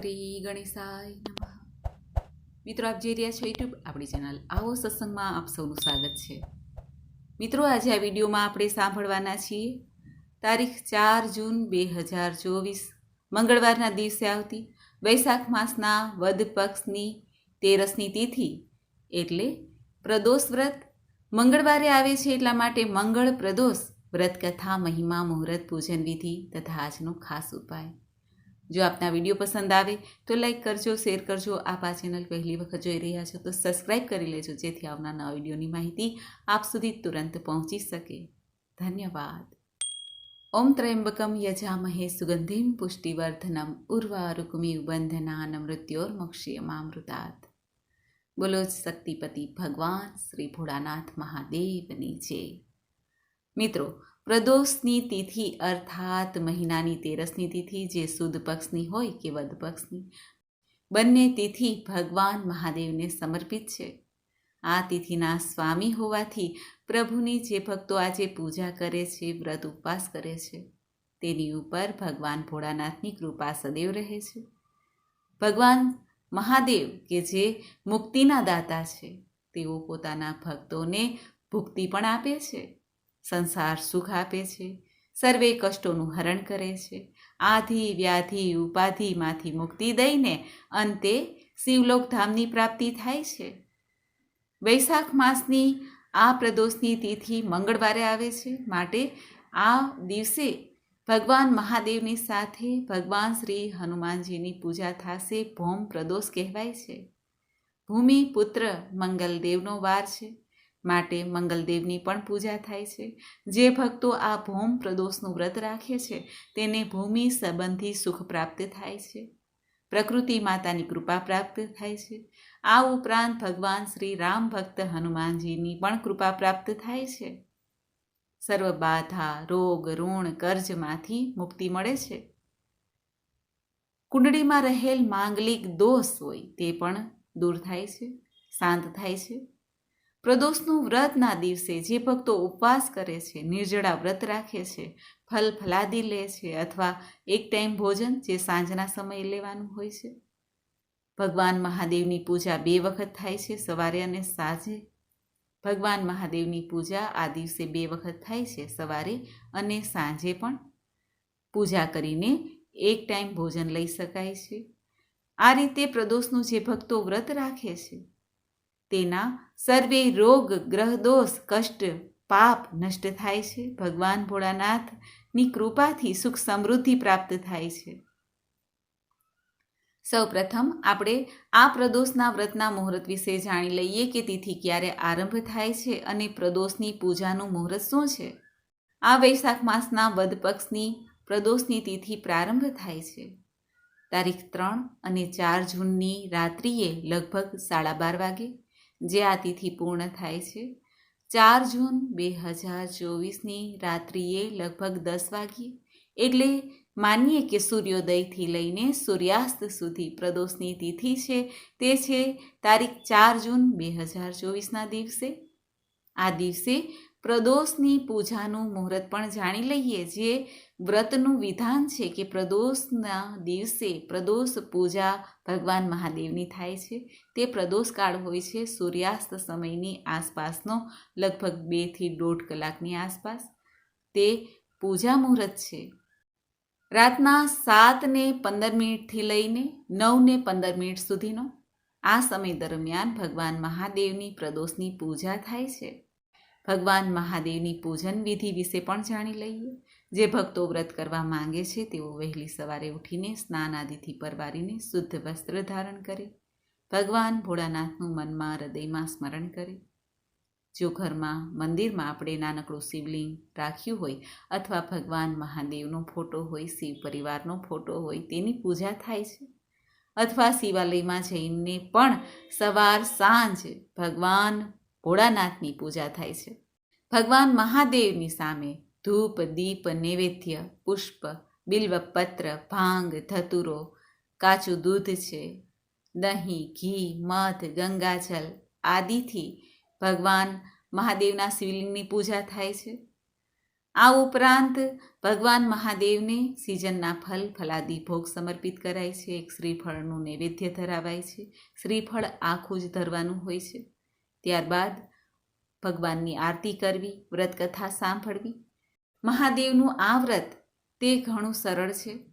શ્રી ગણેશાય નમઃ. મિત્રો, આપ જે રહ્યા છો યુટ્યુબ આપણી ચેનલ આવો સત્સંગમાં આપ સૌનું સ્વાગત છે. મિત્રો, આજે આ વિડીયોમાં આપણે સાંભળવાના છીએ તારીખ ચાર જૂન બે હજાર ચોવીસ, મંગળવારના દિવસે આવતી વૈશાખ માસના વદ પક્ષની તેરસની તિથિ, એટલે પ્રદોષ વ્રત. મંગળવારે આવે છે એટલા માટે મંગળ પ્રદોષ વ્રત કથા મહિમા, મુહૂર્ત, પૂજન વિધિ તથા આજનો ખાસ ઉપાય. જો આપના વીડિયો પસંદ આવે તો લાઈક કરજો, શેર કરજો. આપ આ ચેનલ પહેલી વખત જોઈ રહ્યા છો તો સબસ્ક્રાઈબ કરી લેજો, જેથી આવનાર નવા વિડીયોની માહિતી આપ સુધી તુરંત પહોંચી શકે. ધન્યવાદ. ઓમ ત્રયંબકમ યજામહે સુગંધિમ પુષ્ટિવર્ધનમ ઉર્વારુકમિ બંધનાન મૃત્યોર્મોક્ષીયમામૃતાત બોલો જ શક્તિપતિ ભગવાન શ્રી ભોળાનાથ મહાદેવની જય. મિત્રો પ્રદોષની તિથિ અર્થાત મહિનાની તેરસની તિથિ જે સુદ પક્ષની હોય કે વદ પક્ષની. બંને તિથિ ભગવાન મહાદેવને સમર્પિત છે. આ તિથિના સ્વામી હોવાથી પ્રભુની જે ભક્તો આજે પૂજા કરે છે, વ્રત ઉપવાસ કરે છે, તેની ઉપર ભગવાન ભોળાનાથની કૃપા સદૈવ રહે છે. ભગવાન મહાદેવ કે જે મુક્તિના દાતા છે, તેઓ પોતાના ભક્તોને ભુક્તિ પણ આપે છે. સંસાર સુખ આપે છે. સર્વે કષ્ટોનું હરણ કરે છે. આધિ, વ્યાધિ, ઉપાધિમાંથી મુક્તિ દઈને અંતે શિવલોકધામની પ્રાપ્તિ થાય છે. વૈશાખ માસની આ પ્રદોષની તિથિ મંગળવારે આવે છે. માટે આ દિવસે ભગવાન મહાદેવની સાથે ભગવાન શ્રી હનુમાનજીની પૂજા થશે. ભૌમ પ્રદોષ કહેવાય છે. ભૂમિ પુત્ર મંગલદેવનો વાર છે. માટે મંગલદેવની પણ પૂજા થાય છે. જે ભક્તો આ ભૌમ પ્રદોષનું વ્રત રાખે છે, તેને ભૂમિ સંબંધી સુખ પ્રાપ્ત થાય છે. પ્રકૃતિ માતાની કૃપા પ્રાપ્ત થાય છે. આ ઉપરાંત ભગવાન શ્રી રામ ભક્ત હનુમાનજીની પણ કૃપા પ્રાપ્ત થાય છે. સર્વ બાધા, રોગ, ઋણ, કર્જમાંથી મુક્તિ મળે છે. કુંડળીમાં રહેલ માંગલિક દોષ હોય તે પણ દૂર થાય છે, શાંત થાય છે. પ્રદોષનું વ્રતના દિવસે જે ભક્તો ઉપવાસ કરે છે, નિર્જળા વ્રત રાખે છે, ફલ ફલાદી લે છે અથવા એક ટાઈમ ભોજન જે સાંજના સમયે લેવાનું હોય છે. ભગવાન મહાદેવની પૂજા બે વખત થાય છે, સવારે અને સાંજે. ભગવાન મહાદેવની પૂજા આ દિવસે બે વખત થાય છે, સવારે અને સાંજે પણ. પૂજા કરીને એક ટાઈમ ભોજન લઈ શકાય છે. આ રીતે પ્રદોષનું જે ભક્તો વ્રત રાખે છે, તેના સર્વે રોગ ગ્રહદોષ કષ્ટ, પાપ નષ્ટ થાય છે. ભગવાન ભોળાનાથની કૃપાથી સુખ સમૃદ્ધિ પ્રાપ્ત થાય છે. સૌ પ્રથમ આપણે આ પ્રદોષના વ્રતના મુહૂર્ત વિશે જાણી લઈએ કે તિથિ ક્યારે આરંભ થાય છે અને પ્રદોષની પૂજાનું મુહૂર્ત શું છે. આ વૈશાખ માસના વદ પક્ષની પ્રદોષની તિથિ પ્રારંભ થાય છે. તારીખ ત્રણ અને ચાર જૂનની રાત્રિએ લગભગ સાડા બાર વાગે જે આ તિથિ પૂર્ણ થાય છે. ચાર જૂન બે હજાર ચોવીસની રાત્રિએ લગભગ દસ વાગ્યે, એટલે માનીએ કે સૂર્યોદયથી લઈને સૂર્યાસ્ત સુધી પ્રદોષની તિથિ છે તે છે તારીખ ચાર જૂન બે હજાર ચોવીસના દિવસે. આ દિવસે પ્રદોષની પૂજાનું મુહૂર્ત પણ જાણી લઈએ. જે વ્રતનું વિધાન છે કે પ્રદોષના દિવસે પ્રદોષ પૂજા ભગવાન મહાદેવની થાય છે. તે પ્રદોષ કાળ હોય છે સૂર્યાસ્ત સમયની આસપાસનો, લગભગ બેથી દોઢ કલાકની આસપાસ. તે પૂજા મુહૂર્ત છે. રાતના સાતને પંદર મિનિટથી લઈને નવને પંદર મિનિટ સુધીનો આ સમય દરમિયાન ભગવાન મહાદેવની પ્રદોષની પૂજા થાય છે. ભગવાન મહાદેવની પૂજન વિધિ વિશે પણ જાણી લઈએ. જે ભક્તો વ્રત કરવા માંગે છે, તેઓ વહેલી સવારે ઉઠીને સ્નાન આદિથી પરવારીને શુદ્ધ વસ્ત્ર ધારણ કરે. ભગવાન ભોળાનાથનું મનમાં હૃદયમાં સ્મરણ કરે. જો ઘરમાં, મંદિરમાં આપણે નાનકડું શિવલિંગ રાખ્યું હોય અથવા ભગવાન મહાદેવનો ફોટો હોય, શિવ પરિવારનો ફોટો હોય, તેની પૂજા થાય છે. અથવા શિવાલયમાં જઈને પણ સવાર સાંજ ભગવાન ભોળાનાથની પૂજા થાય છે. ભગવાન મહાદેવની સામે ધૂપ, દીપ, નૈવેદ્ય, પુષ્પ, બિલ્વપત્ર, ભાંગ, ધતુરો, કાચું દૂધ છે, દહીં, ઘી, મધ ગંગાજલ આદિથી ભગવાન મહાદેવના શિવલિંગની પૂજા થાય છે. આ ઉપરાંત ભગવાન મહાદેવને સિઝનના ફલ, ફલાદી ભોગ સમર્પિત કરાય છે. એક શ્રીફળનું નૈવેદ્ય ધરાવાય છે. શ્રીફળ આખું જ ધરવાનું હોય છે. ત્યારબાદ ભગવાનની આરતી કરવી, વ્રતકથા સાંભળવી. મહાદેવનું આ વ્રત તે ઘણું સરળ છે.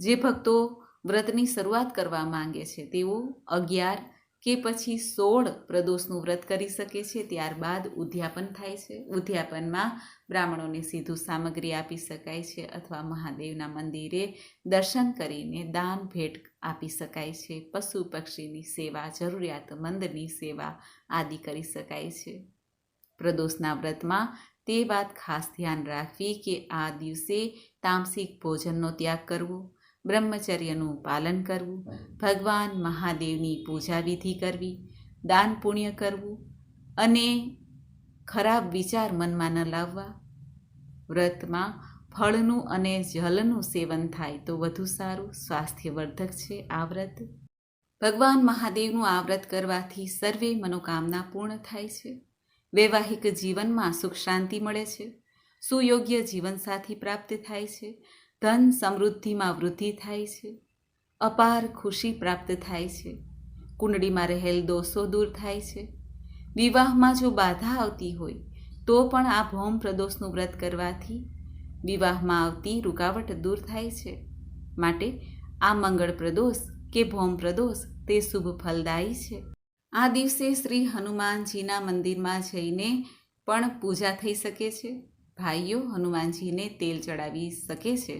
જે ભક્તો વ્રતની શરૂઆત કરવા માંગે છે, તેઓ અગિયાર કે પછી સોળ પ્રદોષનું વ્રત કરી શકે છે, ત્યારબાદ ઉદ્યાપન થાય છે. ઉદ્યાપનમાં બ્રાહ્મણોને સીધું સામગ્રી આપી શકાય છે અથવા મહાદેવના મંદિરે દર્શન કરીને દાન ભેટ આપી શકાય છે. પશુ પક્ષીની સેવા જરૂરિયાતમંદની સેવા આદિ કરી શકાય છે. પ્રદોષના વ્રતમાં તે વાત ખાસ ધ્યાન રાખવી કે આ દિવસે તામસિક ભોજનનો ત્યાગ કરવો. બ્રહ્મચર્યનું પાલન કરવું ભગવાન મહાદેવની પૂજા વિધિ કરવી દાન પુણ્ય કરવું અને ખરાબ વિચાર મનમાં ન લાવવા. વ્રતમાં ફળનું અને જલનું સેવન થાય તો વધુ સારું. સ્વાસ્થ્યવર્ધક છે આ વ્રત. ભગવાન મહાદેવનું આ વ્રત કરવાથી સર્વે મનોકામના પૂર્ણ થાય છે. વૈવાહિક જીવનમાં સુખ શાંતિ મળે છે. સુયોગ્ય જીવનસાથી પ્રાપ્ત થાય છે. ધન સમૃદ્ધિમાં વૃદ્ધિ થાય છે. અપાર ખુશી પ્રાપ્ત થાય છે. કુંડળીમાં રહેલ દોષો દૂર થાય છે. વિવાહમાં જો બાધા આવતી હોય, તો પણ આ ભૌમ પ્રદોષનું વ્રત કરવાથી વિવાહમાં આવતી રૂકાવટ દૂર થાય છે. માટે આ મંગળ પ્રદોષ કે ભૌમ પ્રદોષ તે શુભ ફલદાયી છે. આ દિવસે શ્રી હનુમાનજીના મંદિરમાં જઈને પણ પૂજા થઈ શકે છે. ભાઈઓ હનુમાનજીને તેલ ચડાવી શકે છે.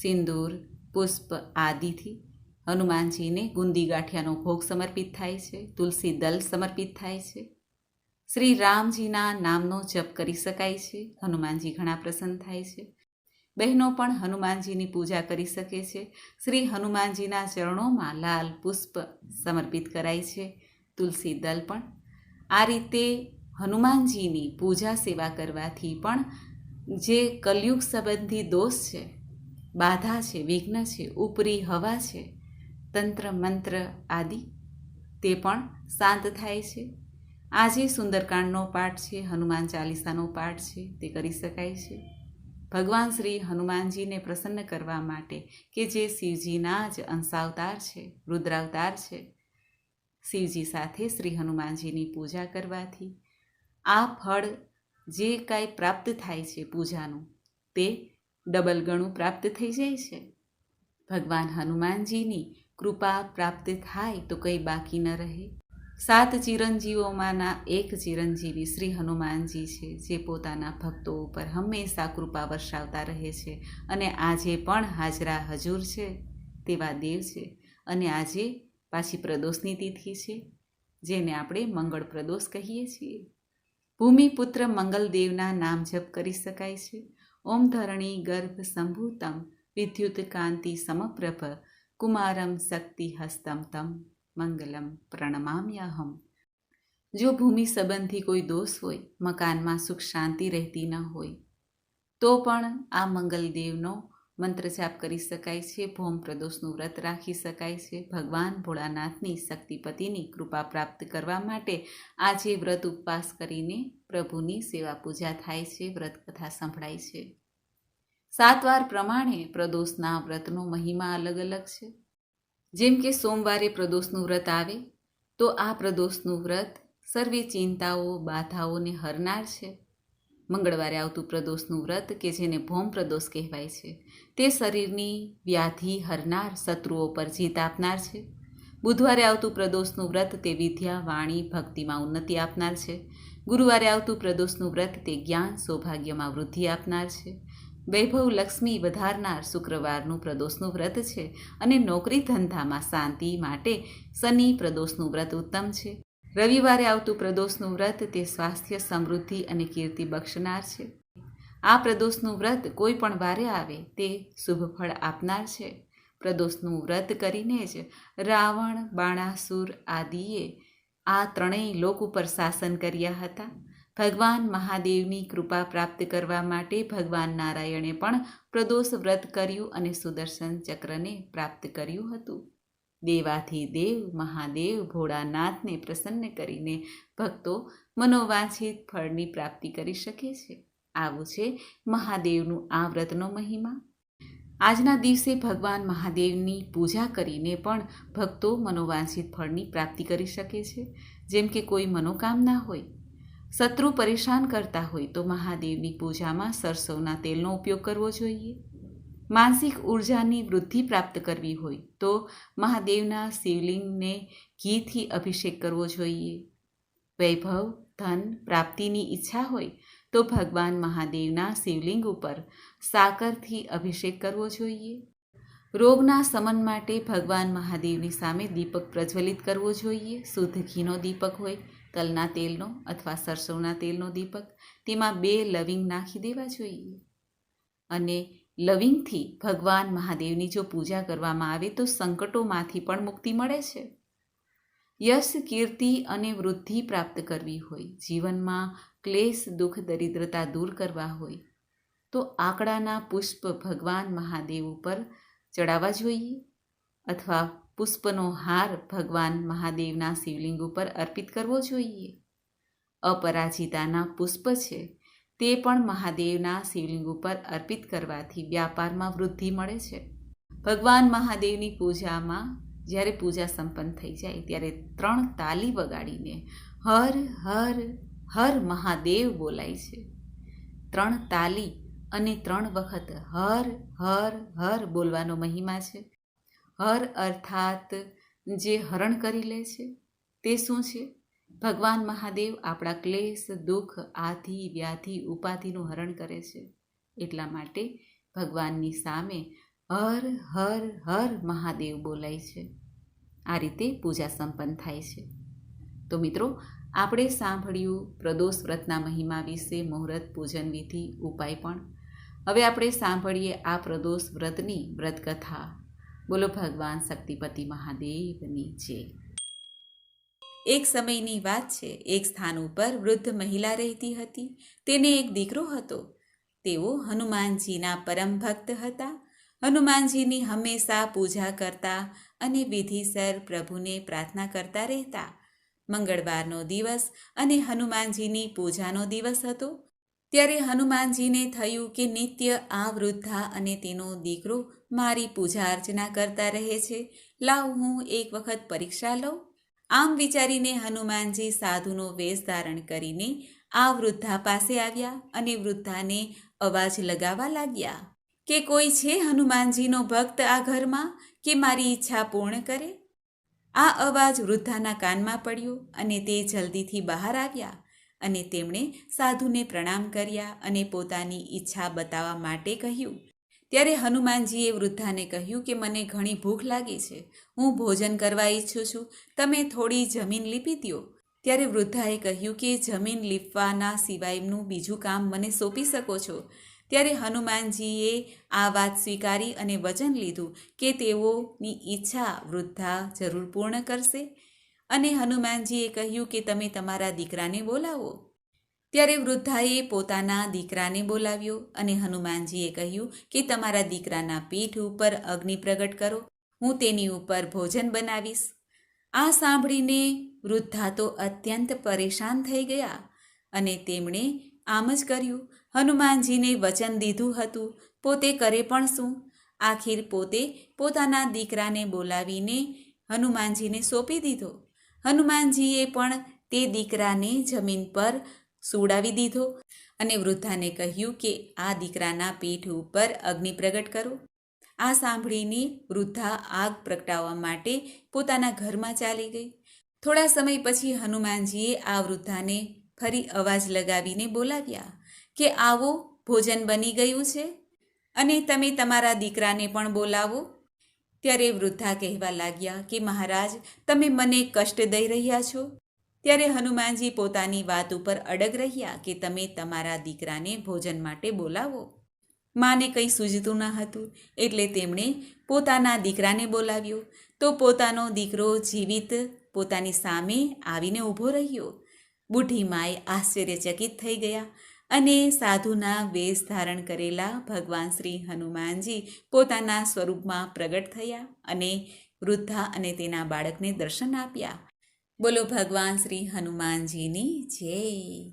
સિંદૂર, પુષ્પ આદિથી હનુમાનજીને ગુંદી ગાંઠિયાનો ભોગ સમર્પિત થાય છે. તુલસી દલ સમર્પિત થાય છે. શ્રી રામજીના નામનો જપ કરી શકાય છે. હનુમાનજી ઘણા પ્રસન્ન થાય છે. બહેનો પણ હનુમાનજીની પૂજા કરી શકે છે. શ્રી હનુમાનજીના ચરણોમાં લાલ પુષ્પ સમર્પિત કરાય છે. તુલસી દલ પણ આ રીતે હનુમાનજીની પૂજા સેવા કરવાથી પણ જે કલયુગ સંબંધી દોષ છે, બાધા છે, વિઘ્ન છે, ઉપરી હવા છે, તંત્ર, મંત્ર આદિ, તે પણ શાંત થાય છે. આજે સુંદરકાંડનો પાઠ છે, હનુમાન ચાલીસાનો પાઠ છે, તે કરી શકાય છે. ભગવાન શ્રી હનુમાનજીને પ્રસન્ન કરવા માટે કે જે શિવજીના જ અંશાવતાર છે, રુદ્રાવતાર છે, શિવજી સાથે શ્રી હનુમાનજીની પૂજા કરવાથી આ ફળ જે કાંઈ પ્રાપ્ત થાય છે પૂજાનું, તે ડબલ ગણું પ્રાપ્ત થઈ જાય છે. ભગવાન હનુમાનજીની કૃપા પ્રાપ્ત થાય તો કંઈ બાકી ન રહે. સાત ચિરંજીવોમાંના એક ચિરંજીવી શ્રી હનુમાનજી છે, જે પોતાના ભક્તો ઉપર હંમેશા કૃપા વર્ષાવતા રહે છે અને આજે પણ હાજરા હજુર છે, તેવા દેવ છે અને આજે પાછી પ્રદોષની તિથિ છે, જેને આપણે મંગળ પ્રદોષ કહીએ છીએ. ભૂમિપુત્ર મંગલદેવના નામ જપ કરી શકાય છે. ઓમ ધરણી ગર્ભ સંભૂતમ, વિદ્યુત કાંતિ સમપ્રભ, કુમારમ શક્તિ હસ્તમ તમ, મંગલમ પ્રણમામ્યહમ. જો ભૂમિ સંબંધી કોઈ દોષ હોય, મકાનમાં સુખ શાંતિ રહેતી ન હોય, તો પણ આ મંગલદેવનો મંત્ર જાપ કરી શકાય છે, ભૌમ પ્રદોષનું વ્રત રાખી શકાય છે. ભગવાન ભોળાનાથની શક્તિપતિની કૃપા પ્રાપ્ત કરવા માટે આજે વ્રત ઉપવાસ કરીને પ્રભુની સેવા પૂજા થાય છે, વ્રત કથા સંભળાય છે. સાતવાર પ્રમાણે પ્રદોષના વ્રતનો મહિમા અલગ અલગ છે. જેમ કે સોમવારે પ્રદોષનું વ્રત આવે, તો આ પ્રદોષનું વ્રત સર્વે ચિંતાઓ, બાધાઓને હરનાર છે. મંગળવારે આવતું પ્રદોષનું વ્રત કે જેને ભૌમ પ્રદોષ કહેવાય છે. તે શરીરની વ્યાધિ, હરનાર શત્રુઓ પર જીત આપનાર છે. બુધવારે આવતું પ્રદોષનું વ્રત તે વિદ્યા, વાણી, ભક્તિમાં ઉન્નતિ આપનાર છે. ગુરુવારે આવતું પ્રદોષનું વ્રત તે જ્ઞાન, સૌભાગ્યમાં વૃદ્ધિ આપનાર છે. વૈભવ લક્ષ્મી વધારનાર શુક્રવારનું પ્રદોષનું વ્રત છે અને નોકરી ધંધામાં શાંતિ માટે શનિ પ્રદોષનું વ્રત ઉત્તમ છે. રવિવારે આવતું પ્રદોષનું વ્રત તે સ્વાસ્થ્ય, સમૃદ્ધિ અને કીર્તિ બક્ષનાર છે. આ પ્રદોષનું વ્રત કોઈ પણ વારે આવે તે શુભ ફળ આપનાર છે. પ્રદોષનું વ્રત કરીને જ રાવણ, બાણાસુર આદિએ આ ત્રણેય લોક ઉપર શાસન કર્યા હતા. ભગવાન મહાદેવની કૃપા પ્રાપ્ત કરવા માટે ભગવાન નારાયણે પણ પ્રદોષ વ્રત કર્યું અને સુદર્શન ચક્રને પ્રાપ્ત કર્યું હતું. દેવાથી દેવ, મહાદેવ, ભોળાનાથને પ્રસન્ન કરીને ભક્તો મનોવાંછિત ફળની પ્રાપ્તિ કરી શકે છે. આવું છે મહાદેવનું આ વ્રતનો મહિમા. આજના દિવસે ભગવાન મહાદેવની પૂજા કરીને પણ ભક્તો મનોવાંછિત ફળની પ્રાપ્તિ કરી શકે છે. જેમ કે કોઈ મનોકામના હોય, શત્રુ પરેશાન કરતા હોય તો મહાદેવની પૂજામાં સરસવના તેલનો ઉપયોગ કરવો જોઈએ. માનસિક ઉર્જાની વૃદ્ધિ પ્રાપ્ત કરવી હોય તો મહાદેવના શિવલિંગને ઘીથી અભિષેક કરવો જોઈએ. વૈભવ, ધન પ્રાપ્તિની ઈચ્છા હોય તો ભગવાન મહાદેવના શિવલિંગ ઉપર સાકરથી અભિષેક કરવો જોઈએ. રોગના સમન માટે ભગવાન મહાદેવની સામે દીપક પ્રજ્વલિત કરવો જોઈએ. શુદ્ધ ઘીનો દીપક હોય, તલના તેલનો અથવા સરસવના તેલનો દીપક, તેમાં બે લવિંગ નાખી દેવા જોઈએ. અને લવિંગથી ભગવાન મહાદેવની જો પૂજા કરવામાં આવે તો સંકટોમાંથી પણ મુક્તિ મળે છે. યશ, કીર્તિ અને વૃદ્ધિ પ્રાપ્ત કરવી હોય, જીવનમાં ક્લેશ, દુઃખ, દરિદ્રતા દૂર કરવા હોય, તો આંકડાના પુષ્પ ભગવાન મહાદેવ ઉપર ચડાવવા જોઈએ અથવા પુષ્પનો હાર ભગવાન મહાદેવના શિવલિંગ ઉપર અર્પિત કરવો જોઈએ. અપરાજિતાના પુષ્પ છે તે પણ મહાદેવના શિવલિંગ ઉપર અર્પિત કરવાથી વ્યાપારમાં વૃદ્ધિ મળે છે. ભગવાન મહાદેવની પૂજામાં જ્યારે પૂજા સંપન્ન થઈ જાય ત્યારે ત્રણ તાલી વગાડીને હર હર હર મહાદેવ બોલાય છે. ત્રણ તાલી અને ત્રણ વખત હર હર હર બોલવાનો મહિમા છે. હર અર્થાત જે હરણ કરી લે છે તે શું છે? ભગવાન મહાદેવ આપણા ક્લેશ, દુઃખ, આધિ, વ્યાધિ, ઉપાધિનું હરણ કરે છે. એટલા માટે ભગવાનની સામે હર હર હર મહાદેવ બોલાય છે. આ રીતે પૂજા સંપન્ન થાય છે. તો મિત્રો, આપણે સાંભળ્યું પ્રદોષ વ્રતના મહિમા વિશે, મુહૂર્ત, પૂજન વિધિ, ઉપાય પણ. હવે આપણે સાંભળીએ આ પ્રદોષ વ્રતની વ્રતકથા. બોલો ભગવાન શક્તિપતિ મહાદેવની જય. એક સમયની વાત છે, એક સ્થાન ઉપર વૃદ્ધ મહિલા રહેતી હતી. તેને એક દીકરો હતો. તેઓ હનુમાનજીના પરમ ભક્ત હતા. હનુમાનજીની હંમેશા પૂજા કરતા અને વિધિસર પ્રભુને પ્રાર્થના કરતા રહેતા. મંગળવારનો દિવસ અને હનુમાનજીની પૂજાનો દિવસ હતો. ત્યારે હનુમાનજીને થયું કે નિત્ય આ વૃદ્ધા અને તેનો દીકરો મારી પૂજા અર્ચના કરતા રહે છે. લાવ હું એક વખત પરીક્ષા લઉં. આમ વિચારીને હનુમાનજી સાધુનો વેશ ધારણ કરીને આ વૃદ્ધા પાસે આવ્યા અને વૃદ્ધાને અવાજ લગાવવા લાગ્યા કે કોઈ છે હનુમાનજીનો ભક્ત આ ઘરમાં કે મારી ઈચ્છા પૂર્ણ કરે? આ અવાજ વૃદ્ધાના કાનમાં પડ્યો અને તે જલ્દીથી બહાર આવ્યા અને તેમણે સાધુને પ્રણામ કર્યા અને પોતાની ઈચ્છા બતાવવા માટે કહ્યું ત્યારે હનુમાનજીએ વૃદ્ધાને કહ્યું કે, મને ઘણી ભૂખ લાગી છે. હું ભોજન કરવા ઈચ્છું છું. તમે થોડી જમીન લીપી દો. ત્યારે વૃદ્ધાએ કહ્યું કે, જમીન લીપવાના સિવાયનું બીજું કામ મને સોંપી શકો છો. ત્યારે હનુમાનજીએ આ વાત સ્વીકારી અને વચન લીધું કે, તેઓની ઈચ્છા વૃદ્ધા જરૂર પૂર્ણ કરશે. અને હનુમાનજીએ કહ્યું કે, તમે તમારા દીકરાને બોલાવો. ત્યારે વૃદ્ધાએ પોતાના દીકરાને બોલાવ્યો અને હનુમાનજીએ કહ્યું કે તમારા દીકરાના પીઠ ઉપર અગ્નિ પ્રગટ કરો, હું તેની ઉપર ભોજન બનાવીશ. આ સાંભળીને વૃદ્ધા તો અત્યંત પરેશાન થઈ ગયા અને તેમણે આમ જ કર્યું. હનુમાનજીને વચન દીધું હતું, પોતે કરે પણ શું? આખીર પોતે પોતાના દીકરાને બોલાવીને હનુમાનજીને સોંપી દીધો. હનુમાનજીએ પણ તે દીકરાને જમીન પર સુડાવી દીધો અને વૃદ્ધાને કહ્યું કે, આ દીકરાના પીઠ ઉપર અગ્નિ પ્રગટ કરો. આ સાંભળીને વૃદ્ધા આગ પ્રગટાવવા માટે પોતાના ઘરમાં ચાલી ગઈ. થોડા સમય પછી હનુમાનજીએ આ વૃદ્ધાને ફરી અવાજ લગાવીને બોલાવ્યા કે, આવો, ભોજન બની ગયું છે અને તમે તમારા દીકરાને પણ બોલાવો. ત્યારે વૃદ્ધા કહેવા લાગ્યા કે, મહારાજ, તમે મને કષ્ટ દઈ રહ્યા છો. ત્યારે હનુમાનજી પોતાની વાત ઉપર અડગ રહ્યા કે તમે તમારા દીકરાને ભોજન માટે બોલાવો. માને કંઈ સૂઝતું ન હતું, એટલે તેમણે પોતાના દીકરાને બોલાવ્યો. તો પોતાનો દીકરો જીવિત પોતાની સામે આવીને ઊભો રહ્યો. બુઢી માએ આશ્ચર્યચકિત થઈ ગયા અને સાધુના વેશ ધારણ કરેલા ભગવાન શ્રી હનુમાનજી પોતાના સ્વરૂપમાં પ્રગટ થયા અને વૃદ્ધા અને તેના બાળકને દર્શન આપ્યા. બોલો ભગવાન શ્રી હનુમાનજીની જય.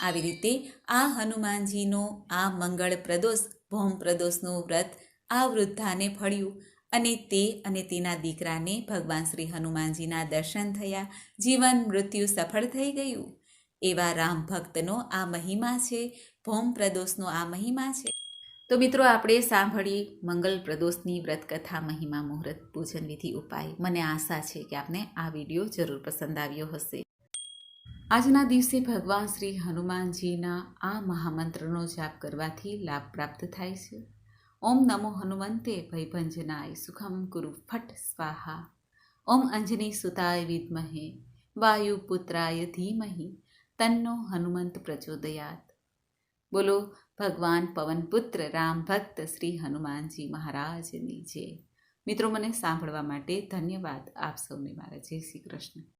આવી રીતે આ હનુમાનજીનો, આ મંગળ પ્રદોષ, ભૌમ પ્રદોષનું વ્રત આ વૃદ્ધાને ફળ્યું અને તે અને તેના દીકરાને ભગવાન શ્રી હનુમાનજીના દર્શન થયા. જીવન મૃત્યુ સફળ થઈ ગયું. એવા રામ ભક્તનો આ મહિમા છે, ભૌમ પ્રદોષનો આ મહિમા છે. તો મિત્રો, આપણે સાંભળી મંગલ પ્રદોષની વ્રતકથા, મહિમા, મુહૂર્ત, પૂજન વિધિ, ઉપાય. મને આશા છે કે આપને આ વીડિયો જરૂર પસંદ આવ્યો હશે. આજના દિવસે ભગવાન શ્રી હનુમાનજીના આ મહામંત્રનો જાપ કરવાથી લાભ પ્રાપ્ત થાય છે. ઓમ નમો હનુમંતે ભયભંજનાય સુખમ કુરુ ફટ સ્વાહા. ઓમ અંજની સુતાય વિદ્મહે. વાયુપુત્રાય ધીમહી. તન્નો હનુમંત પ્રચોદયાત. બોલો ભગવાન પવનપુત્ર રામ ભક્ત, શ્રી હનુમાનજી મહારાજની જય. મિત્રો, મને સાંભળવા માટે ધન્યવાદ. આપ સૌને મારા જય શ્રી કૃષ્ણ.